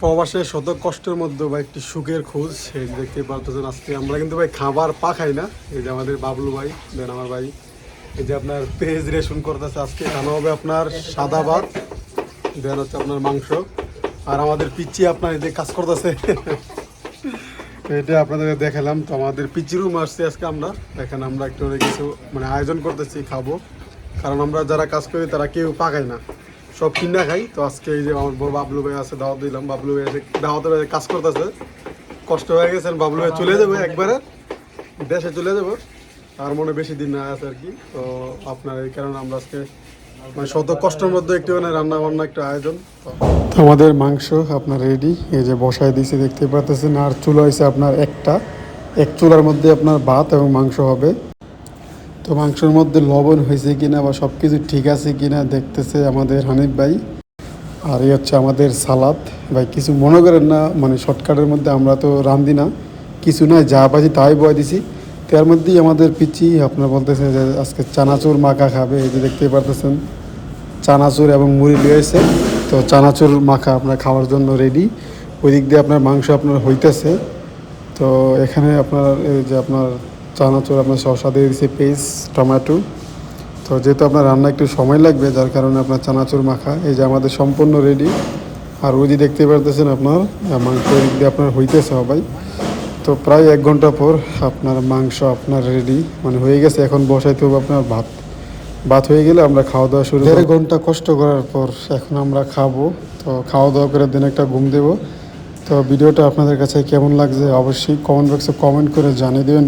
প্রবাসে শত কষ্টের মধ্যে বা একটি সুখের খোঁজ যে দেখতে পারতেছেন আজকে। আমরা কিন্তু ভাই খাবার পা খাই না। এই যে আমাদের বাবলু ভাই দেন আমার ভাই, এই যে আপনার পেঁয়াজ রেশন করতেছে আজকে। খানা হবে আপনার সাদা ভাত, দেন হচ্ছে আপনার মাংস। আর আমাদের পিচ্ছি আপনার এই যে কাজ করতেছে। এটা আপনাদের দেখালাম। তো আমাদের পিচি রুম আসছে আজকে আমরা। এখানে আমরা একটু কিছু মানে আয়োজন করতেছি, খাব। কারণ আমরা যারা কাজ করি, তারা কেউ পাকায় না। সব কিনা খাই। তো আজকে এই যে আমার বড় বাবলু ভাই আছে, দাওয়াত দিলাম। বাবলু ভাই ভাই কাজ করতেছে। কষ্ট হয়ে গেছেন বাবলু ভাই চলে যাব একবারে। দেশে চলে যাব। আর মনে বেশি দিন না আছে আর কি। তো আপনার এই কারণে আমরা আজকে মানে শত কষ্টের মধ্যে একটু মানে রান্না বান্না একটু আয়োজন। আমাদের মাংস আপনার রেডি এই যে বসায় দিয়েছে দেখতে পাচ্ছেন আর চুলা হয়েছে আপনার একটা। এক চুলার মধ্যে আপনার ভাত এবং মাংস হবে। তো মাংসের মধ্যে লবণ হয়েছে কিনা বা সব কিছু ঠিক আছে কিনা দেখতেছে আমাদের হানিফ ভাই। আর এই হচ্ছে আমাদের সালাদ। ভাই, কিছু মনে করেন না মানে শর্টকাটের মধ্যে আমরা তো রান্ধি না। কিছু নয় যা পাচ্ছি তাই বয় দিছি। তার মধ্যেই আমাদের পিচি আপনার বলতেছে যে আজকে চানাচুর মাখা খাবে, এই যে দেখতেই পারতেছেন। চানাচুর এবং মুড়ি লিয়েছে তো চানাচুর মাখা আপনার খাওয়ার জন্য রেডি ওই দিক দিয়ে আপনার মাংস আপনার হইতেছে। তো এখানে আপনার, এই যে আপনার চানাচুর আপনার শসা দিয়ে দিচ্ছে পেস্ট টমেটো। তো যেহেতু আপনার রান্না একটু সময় লাগবে যার কারণে আপনার চানাচুর মাখা এই যে আমাদের সম্পূর্ণ রেডি আর ওই যে দেখতে পারতেছেন আপনার মাংস দিয়ে আপনার হইতেছে সবাই। তো প্রায় এক ঘণ্টা পর আপনার মাংস আপনার রেডি মানে হয়ে গেছে। এখন বসাইতে হবে আপনার ভাত। ভাত হয়ে গেলে আমরা খাওয়া দাওয়া শুরু দেড় ঘণ্টা কষ্ট করার পর এখন আমরা খাব। তো খাওয়া দাওয়া করে দিন একটা ঘুম দেবো। তো ভিডিওটা আপনাদের কাছে কেমন লাগছে অবশ্যই কমেন্ট বক্সে কমেন্ট করে জানিয়ে দেবেন।